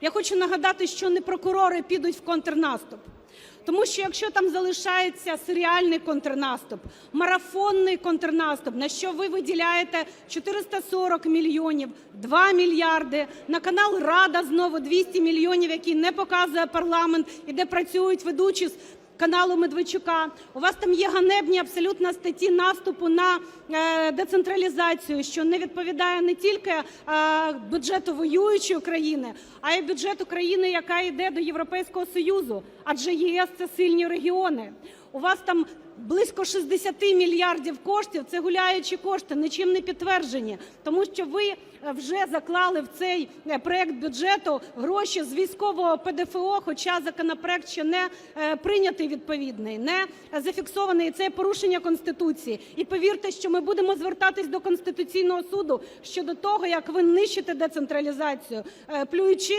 Я хочу нагадати, що не прокурори підуть в контрнаступ. Тому що якщо там залишається серіальний контрнаступ, марафонний контрнаступ, на що ви виділяєте 440 мільйонів, 2 мільярди, на канал "Рада" знову 200 мільйонів, який не показує парламент і де працюють ведучі з каналу Медведчука, у вас там є ганебні абсолютно статті наступу на е, децентралізацію, що не відповідає не тільки е, бюджету воюючої країни, а й бюджету країни, яка йде до Європейського Союзу, адже ЄС – це сильні регіони. У вас там близько 60 мільярдів коштів – це гуляючі кошти, нічим не підтверджені, тому що ви е, вже заклали в цей е, проект бюджету гроші з військового ПДФО, хоча законопроект ще не е, прийнятий відповідний, не зафіксований. І це порушення Конституції. І повірте, що ми будемо звертатись до Конституційного Суду щодо того, як ви нищите децентралізацію, плюючи